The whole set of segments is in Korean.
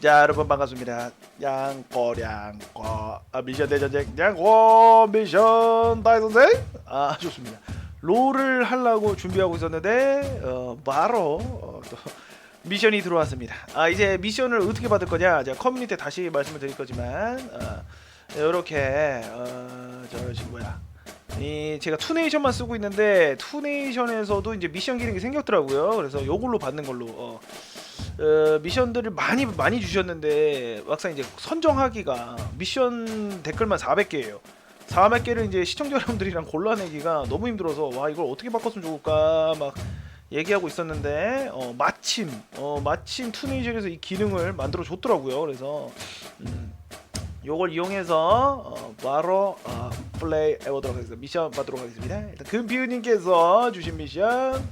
자 여러분 반갑습니다. 양꼬량꼬 아, 미션 대전쟁 양꼬 미션 다이 선생. 아 좋습니다. 롤을 하려고 준비하고 있었는데 어, 바로 어, 또 미션이 들어왔습니다. 아 이제 미션을 어떻게 받을 거냐? 제가 커뮤니티에 다시 말씀을 드릴 거지만 어, 이렇게 어, 저 지금 뭐야 이 제가 투네이션만 쓰고 있는데 투네이션에서도 이제 미션 기능이 생겼더라고요 그래서 요걸로 받는 걸로 어, 어, 미션들을 많이 많이 주셨는데 막상 이제 선정하기가 미션 댓글만 400개예요. 400개를 이제 시청자 여러분들이랑 골라내기가 너무 힘들어서 와 이걸 어떻게 바꿨으면 좋을까 막 얘기하고 있었는데 어, 마침 어, 마침 투네이션에서 이 기능을 만들어 줬더라고요. 그래서 음, 요걸 이용해서 어, 바로 어, 플레이 해보도록 하겠습니다. 미션 받도록 하겠습니다. 일단 금피우님께서 주신 미션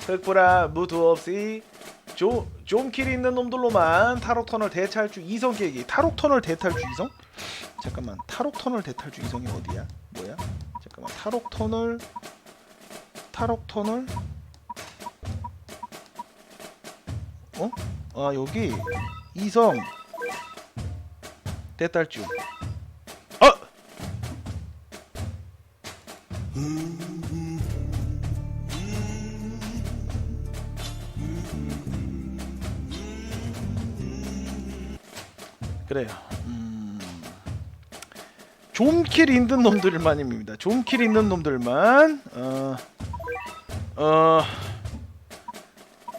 흑보라 무드 없이 조, 좀킬 있는 놈들로만 타록 터널 대탈주 이성 깨기 타록 터널 대탈주 이성? 잠깐만 타록 터널 대탈주 이성이 어디야? 뭐야? 잠깐만 타록 터널 타록 터널 어? 아 여기 이성 대탈주 그래요. 음... 좀킬 있는 놈들만입니다. 좀킬 있는 놈들만. 어, 어,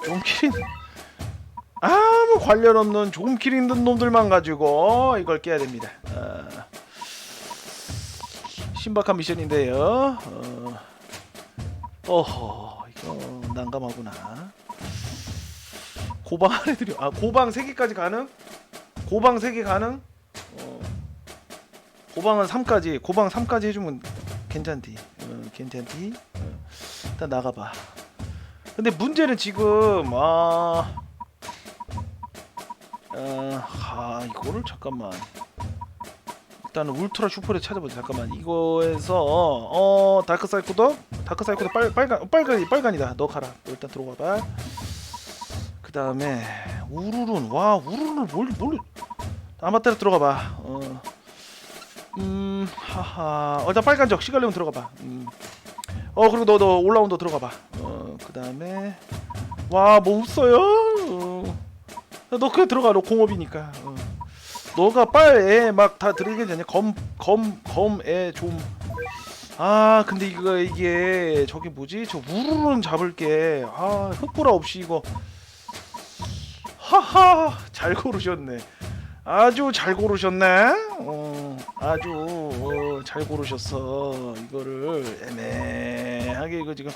좀킬 있... 아무 관련 없는 좀킬 있는 놈들만 가지고 이걸 깨야 됩니다. 어, 신박한 미션인데요. 어, 어허, 이거 난감하구나. 고방 애들이 아 고방 3개까지 가능? 고방 3개 가능? 어. 고방은 3까지 고방 3까지 해주면 괜찮디 어, 괜찮디 어. 일단 나가봐 근데 문제는 지금 아, 어, 아 이거를 잠깐만 일단은 울트라 슈퍼를 찾아보자 잠깐만 이거에서 어 다크 사이코도 다크 사이코도 빨, 빨간 빨간 빨간이다 너 가라 너 일단 들어가 봐 그 다음에 우르룬 와 우르룬을 뭘, 뭘 아마테라 들어가 봐. 어. 음, 하하. 어, 일단 빨간 적 시갈레온 들어가 봐. 음. 어, 그리고 너 너 올라운더 들어가 봐. 어, 그 다음에 와, 뭐 없어요? 어. 너 그냥 들어가. 너 공업이니까. 어. 너가 빨에 막 다 들어가게 되냐? 검, 검, 검에 좀. 아, 근데 이거 이게 저기 뭐지? 저 우르르는 잡을게. 아, 흑보라 없이 이거. 하하, 잘 고르셨네. 아주 잘 고르셨네. 어, 아주 어, 잘 고르셨어. 이거를 애매하게 이거 지금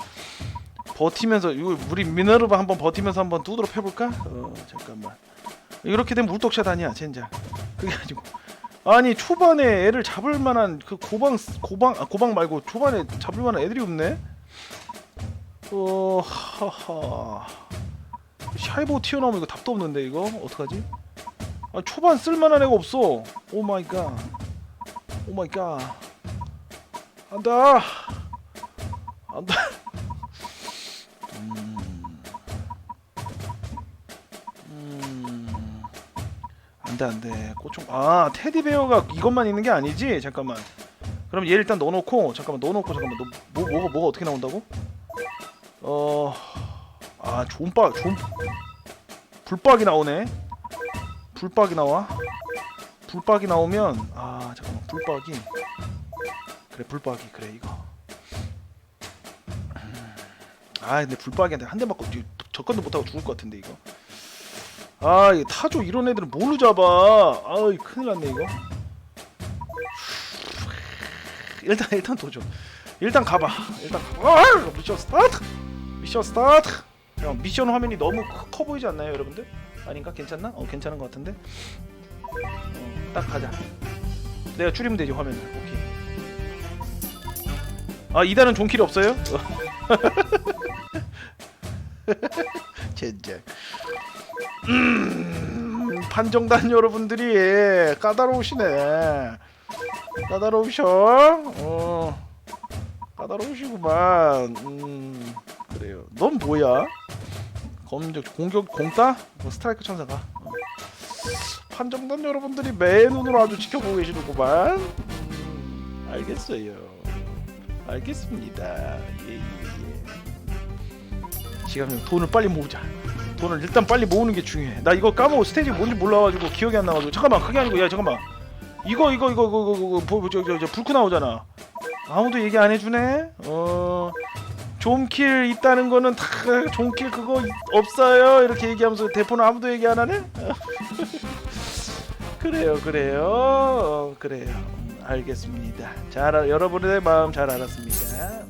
버티면서 이거 우리 미너르바 한번 버티면서 한번 두드러 패볼까? 어, 잠깐만. 이렇게 되면 물독샷 아니야, 젠장. 그게 아니고. 아니 초반에 애를 잡을 만한 그 고방 고방 아, 고방 말고 초반에 잡을 만한 애들이 없네. 어, 하하. 샤이보 튀어나오면 이거 답도 없는데 이거 어떡하지? 아, 초반 쓸만한 애가 없어. 오 마이 갓. 오 마이 갓. 안다. 안다. 안돼 안돼. 꼬총. 아 테디베어가 이것만 있는 게 아니지. 잠깐만. 그럼 얘 일단 넣어놓고 잠깐만 넣어놓고 잠깐만 너, 뭐 뭐가 뭐가 어떻게 나온다고? 어. 아 존박 존 불박이 나오네. 불박이 나와? 불박이 나오면 아 잠깐만 불박이 그래 불박이 그래 이거 아 근데 불박이한테 한 대 맞고 뒤- 접근도 못하고 죽을 것 같은데 이거 아 타조 이런 애들은 뭘로 잡아? 아이 큰일 났네 이거. 일단 일단 도전. 일단 가봐. 일단 가봐. 아, 미션 스타트! 미션 스타트! 형 미션 화면이 너무 커- 커 보이지 않나요 여러분들? 아닌가? 괜찮나? 어 괜찮은 것 같은데? 어, 딱 가자. 내가 줄이면 되지 화면을. 오케이. 아 이단은 종킬이 없어요? 젠장 음, 판정단 여러분들이 까다로우시네 까다로우셔 어 까다로우시구만 음 그래요 넌 뭐야? 검적 공격 공따? 뭐 스트라이크 천사가 어. 판정단 여러분들이 매 눈으로 아주 지켜보고 계시는구만. 음, 알겠어요. 알겠습니다. 예, 예, 예. 지금 돈을 빨리 모으자. 돈을 일단 빨리 모으는 게 중요해. 나 이거 까먹고 스테이지 뭔지 몰라가지고 기억이 안 나가지고 잠깐만 그게 아니고 야 잠깐만 이거 이거 이거 이거 이거 이거 저저 불크 나오잖아. 아무도 얘기 안 해주네. 어. 좀킬 있다는 거는 다 좀킬 그거 없어요 이렇게 얘기하면서 대포는 아무도 얘기 안 하네 그래요 그래요 어, 그래요 음, 알겠습니다 잘 알- 여러분의 마음 잘 알았습니다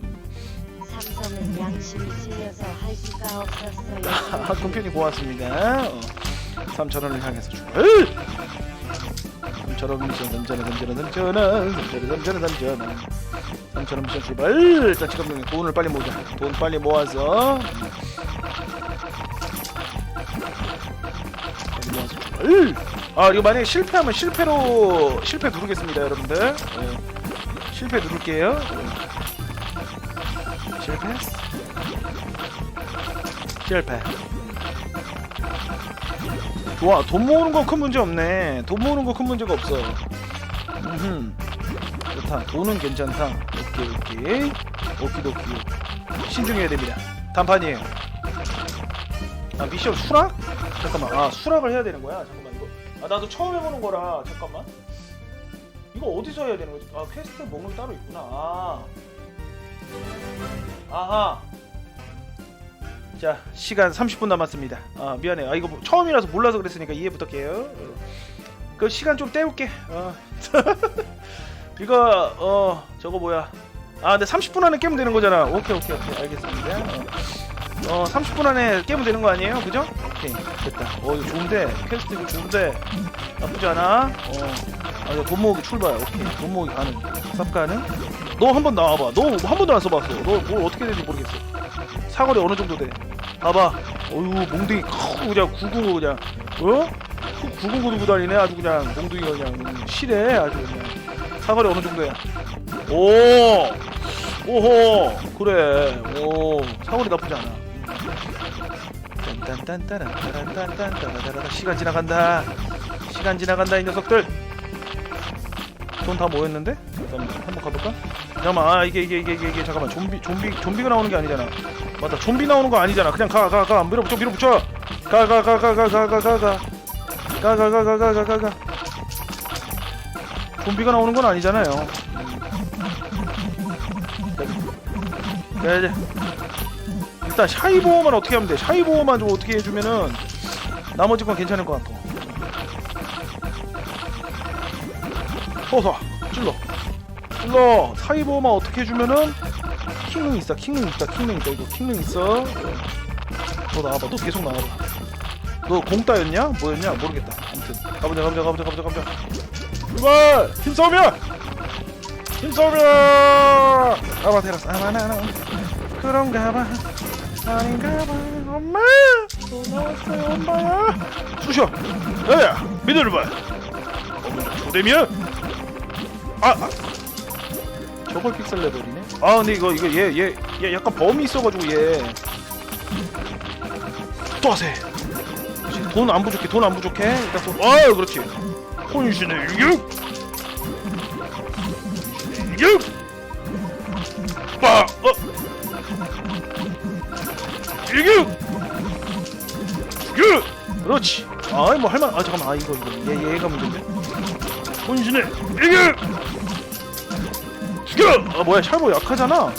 아, 군편이 고맙습니다. 어. 3천원을 향해서 주고 3천원 미션 던전에 던전에 던전에 던전에 던전에 던전에 3천원 미션 출발. 자 지금 돈을 빨리 모으자. 돈 빨리 모아서. 아 이거 만약에 실패하면 실패로 실패 누르겠습니다 여러분들. 예. 실패 누를게요 실패. 좋아 돈 모으는 건 큰 문제 없네. 돈 모으는 거 큰 문제가 없어 음흠. 좋다. 돈은 괜찮다. 오케이 오케이. 오키도키. 신중해야 됩니다. 단판이에요. 아 미션 수락? 잠깐만. 아 수락을 해야 되는 거야? 잠깐만 이거. 아 나도 처음 해보는 거라. 잠깐만. 이거 어디서 해야 되는 거지? 아 퀘스트 목록이 따로 있구나. 아 아하. 자 시간 30분 남았습니다. 아 미안해 아 이거 뭐 처음이라서 몰라서 그랬으니까 이해 부탁해요. 어. 그 시간 좀 때울게. 어. 이거 어 저거 뭐야? 아 근데 30분 안에 깨면 되는 거잖아. 오케이 오케이 오케이. 알겠습니다. 어, 어 30분 안에 깨면 되는 거 아니에요? 그죠? 오케이 됐다. 어 이거 좋은데? 퀘스트 이거 좋은데? 나쁘지 않아? 어 아 이거 돈 모으기 출발. 오케이 돈 모으기 가능. 쌉 가능 너 한 번 나와봐. 너 한 번도 안 써봤어. 너 뭘 어떻게 되는지 모르겠어. 사거리 어느 정도 돼? 봐봐. 어유 몽둥이 크고 그냥 구구 그냥. 어? 구구 구구 다니네. 아주 그냥 몽둥이가 그냥 음, 실해 아주 그냥. 사거리 어느 정도야? 오! 오호! 그래. 오 사거리 나쁘지 않아. 딴딴딴따란따란딴딴따라따라 시간 지나간다. 시간 지나간다 이 녀석들. 돈 다 모였는데? 잠깐만 한번 가볼까? 잠깐만 아 이게 이게 이게 이게, 잠깐만 좀비 좀비 좀비가 나오는 게 아니잖아 맞다 좀비 나오는 거 아니잖아 그냥 가 가 가 밀어붙여 밀어붙여 가 가 가 가 가 가 가 가 가 가 가 가 가 가 가가 좀비가 나오는 건 아니잖아요 야 이제 일단 샤이 보호만 어떻게 하면 돼 샤이 보호만 좀 어떻게 해주면은 나머지 건 괜찮을 것 같아 어서 찔러 찔러 사이 보호만 어떻게 해주면은 킹능 있어 킹능 있다 킹능 있다. 이거 킹능 있어. 너 나와봐. 너 계속 나와봐. 너 공따였냐? 뭐였냐? 모르겠다. 아무튼. 가보자 가보자 가보자 가보자 가보자. 출발! 힘싸움이야 힘싸움이야 아마 테라스. 아마나나. 그런가 봐. 아닌가 봐. 엄마! 또 나왔어요 엄마야. 쑤셔. 야야 믿어를 봐. 어머나 조dem이야? 아, 아 저걸 픽셀 레벨이네? 아 근데 이거 이거 얘 얘 얘 약간 범이 있어가지고 얘 또 하세. 돈 안 부족해 돈 안 부족해. 일단 돈 아유 그렇지. 혼신의 일격 일격 빠 어. 일격 일격 그렇지. 아이 뭐 할만 아 잠깐만. 아 이거 이거. 얘 얘가 문제인데 혼신의 죽여 아 뭐야 샬보 약하잖아.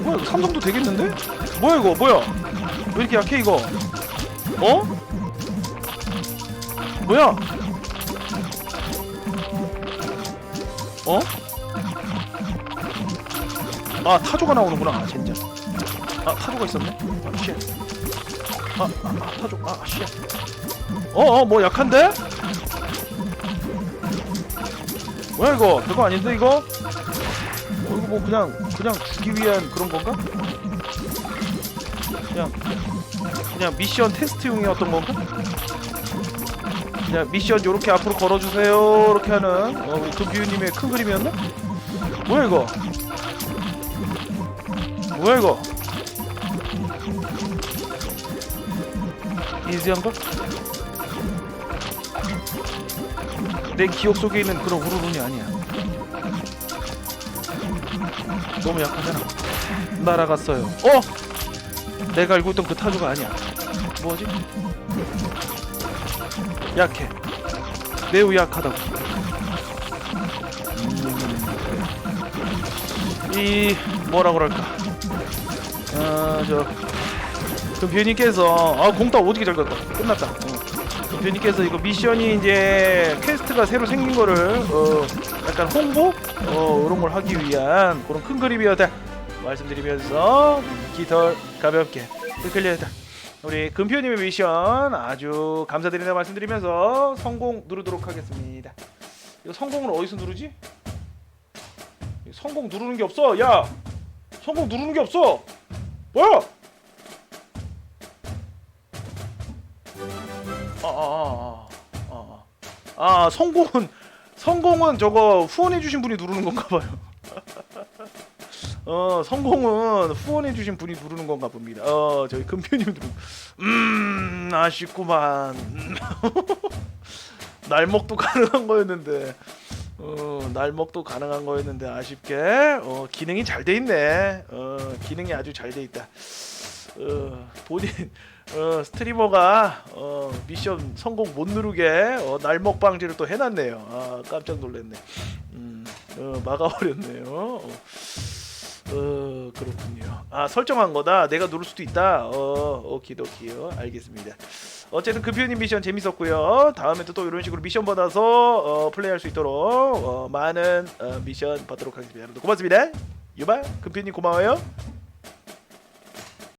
뭐야 삼성도 되겠는데? 뭐야 이거 뭐야? 왜 이렇게 약해 이거? 어? 뭐야? 어? 아 타조가 나오는구나. 진짜. 아 타조가 있었네? 아 쉣. 아, 아, 아 타조 아 쉣. 어어 뭐 약한데? 뭐야 이거? 별거 아닌데 이거? 뭐 그냥 그냥 주기 위한 그런 건가? 그냥 그냥 미션 테스트용이었던 건가? 그냥 미션 요렇게 앞으로 걸어주세요 이렇게 하는 어, 우리 도비우님의 큰 그림이었나? 뭐야 이거? 뭐야 이거? 이지한 걸? 내 기억 속에 있는 그런 우르르이 아니야. 너무 약하잖아. 날아갔어요. 어? 내가 알고 있던 그 타조가 아니야. 뭐지? 약해. 매우 약하다고. 음, 이 뭐라 그럴까? 아저 금표님께서 아 공따 어떻게 잘 갔다. 끝났다. 어. 금표님께서 이거 미션이 이제 퀘스트가 새로 생긴 거를 어 약간 홍보 어 이런 걸 하기 위한 그런 큰 그림이었다. 말씀드리면서 깃털 가볍게 클리어했다. 우리 금표님의 미션 아주 감사드린다 말씀드리면서 성공 누르도록 하겠습니다. 이거 성공을 어디서 누르지? 성공 누르는 게 없어. 야, 성공 누르는 게 없어. 뭐야? 아, 아, 아, 아, 아, 아, 성공은 성공은 저거 후원해주신 분이 누르는 건가 봐요. 어 성공은 후원해주신 분이 누르는 건가 봅니다. 어 저희 금표님 누르. 음 아쉽구만. 날먹도 가능한 거였는데. 어 날먹도 가능한 거였는데 아쉽게 어 기능이 잘 돼 있네. 어 기능이 아주 잘 돼 있다. 어 본인 어 스트리머가 어 미션 성공 못 누르게 어, 날먹 방지를 또 해놨네요. 아 깜짝 놀랐네. 음 어, 막아버렸네요. 어. 어 그렇군요. 아 설정한 거다. 내가 누를 수도 있다. 어 오키도키요. 알겠습니다. 어쨌든 금표님 미션 재밌었고요. 다음에 또 이런 식으로 미션 받아서 어, 플레이할 수 있도록 어, 많은 어, 미션 받도록 하겠습니다. 여러분 고맙습니다. 유바 금표님 고마워요.